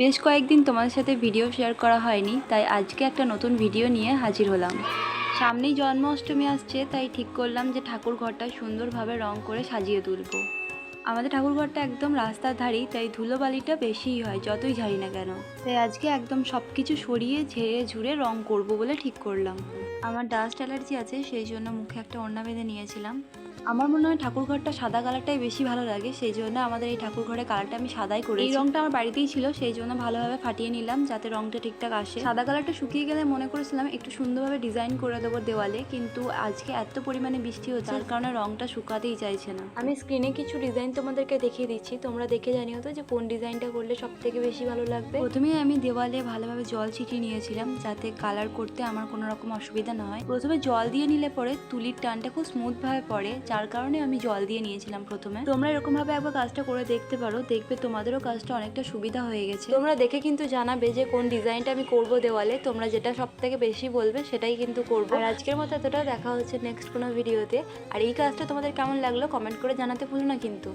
বেশ কয়েকদিন তোমাদের সাথে ভিডিও শেয়ার করা হয়নি, তাই আজকে একটা নতুন ভিডিও নিয়ে হাজির হলাম। সামনেই জন্মাষ্টমী আসছে, তাই ঠিক করলাম যে ঠাকুর ঘরটা সুন্দরভাবে রং করে সাজিয়ে তুলবো। আমাদের ঠাকুর ঘরটা একদম রাস্তার ধারেই তাই ধুলোবালিটা বেশিই হয় যতই ঝাড়ি না কেন। তাই আজকে একদম সব কিছু সরিয়ে ঝেড়ে ঝুড়ে রং করব বলে ঠিক করলাম। আমার ডাস্ট অ্যালার্জি আছে সেই জন্য মুখে একটা ওড়না বেঁধে নিয়েছিলাম। আমার মনে হয় ঠাকুর ঘরটা সাদা কালারটাই বেশি ভালো লাগে সেই জন্য আমাদের এই ঠাকুর ঘরের কালারটা আমি সাদাই করি এই রংটা আমার বাড়িতেই ছিল সেই জন্য ভালোভাবে ফাটিয়ে নিলাম যাতে রংটা ঠিকঠাক আসে। সাদা কালারটা শুকিয়ে গেলে মনে করেছিলাম একটু সুন্দরভাবে ডিজাইন করে দেবো দেওয়ালে কিন্তু আজকে এত পরিমাণে বৃষ্টি হচ্ছে তার কারণে রংটা শুকাতেই চাইছে না। আমি স্ক্রিনে কিছু ডিজাইন তোমাদেরকে দেখিয়ে দিচ্ছি। তোমরা দেখে জানিও তো যে কোন ডিজাইনটা করলে সব থেকে বেশি ভালো লাগবে। প্রথমেই আমি দেওয়ালে ভালোভাবে জল ছিটিয়ে নিয়েছিলাম যাতে কালার করতে আমার কোনো রকম অসুবিধা না হয়। প্রথমে জল দিয়ে নিলে পরে তুলির টানটা খুব স্মুথ ভাবে পড়ে যার কারণে আমি জল দিয়ে নিয়েছিলাম প্রথমে। তোমরা এরকম ভাবে একবার কাজটা করে দেখতে পারো দেখবে তোমাদেরও কাজটা অনেকটা সুবিধা হয়ে গেছে। তোমরা দেখে কিন্তু জানাবে যে কোন ডিজাইনটা আমি করব দেওয়ালে তোমরা যেটা সব থেকে বেশি বলবে সেটাই কিন্তু করব। আর আজকের মতো এতটা দেখা হচ্ছে নেক্সট কোনো ভিডিওতে আর এই কাজটা তোমাদের কেমন লাগল কমেন্ট করে জানাতে ভুলো না কিন্তু।